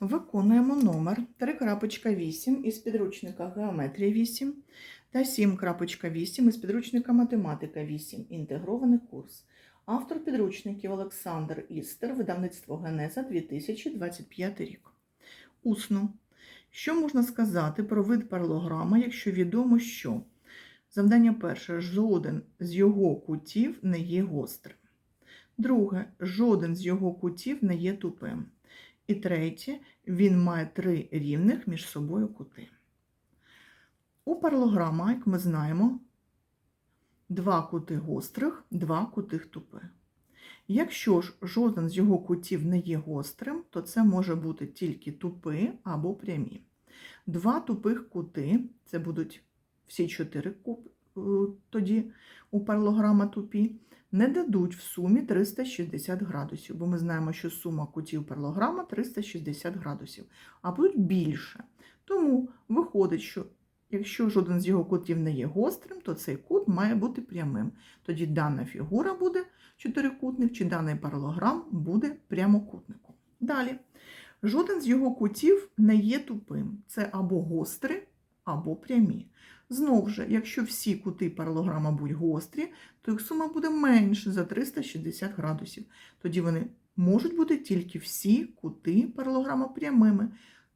Виконуємо номер 3.8 із підручника Геометрія 8 та 7.8 із підручника Математика 8. Інтегрований курс. Автор підручників Олександр Істер, видавництво Генеза 2025 рік. Усно. Що можна сказати про вид паралограма, якщо відомо, що завдання перше жоден з його кутів не є гострим. Друге, жоден з його кутів не є тупим. І третє, він має три рівних між собою кути. У паралограма, як ми знаємо, два кути гострих, два кути тупих. Якщо ж жоден з його кутів не є гострим, то це може бути тільки тупи або прямі. Два тупих кути, це будуть всі чотири тоді у паралограма тупі, не дадуть в сумі 360 градусів, бо ми знаємо, що сума кутів паралограма 360 градусів, а будуть більше. Тому виходить, що якщо жоден з його кутів не є гострим, то цей кут має бути прямим. Тоді дана фігура буде чотирикутник, чи даний паралограм буде прямокутником. Далі. Жоден з його кутів не є тупим. Це або гострі, або прямі. Знову ж, якщо всі кути паралограма будуть гострі, то їх сума буде менше за 360 градусів. Тоді вони можуть бути тільки всі кути паралограма прямими.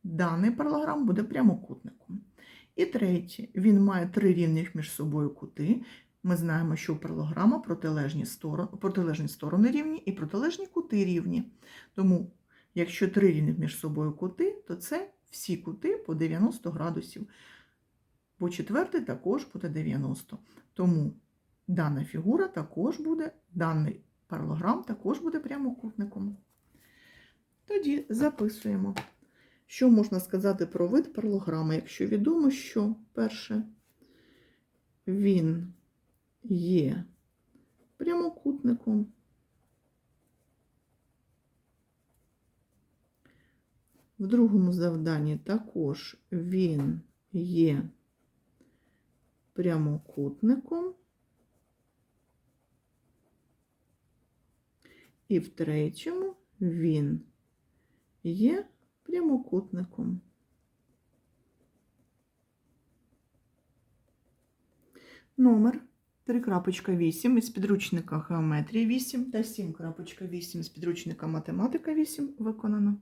Даний паралограм буде прямокутником. І третє, він має три рівних між собою кути. Ми знаємо, що у паралограма протилежні сторони, протилежні сторони рівні і протилежні кути рівні. Тому, якщо три рівних між собою кути, то це всі кути по 90 градусів. Бо четвертий також буде 90. Тому дана фігура також буде, даний паралограм також буде прямокутником. Тоді записуємо, що можна сказати про вид паралограма, якщо відомо, що перше він є прямокутником. В другому завданні також він є прямокутником. І в третьому він є прямокутником. Номер 3.8 із підручника Геометрія 8 та 7.8 з підручника Математика 8 виконано.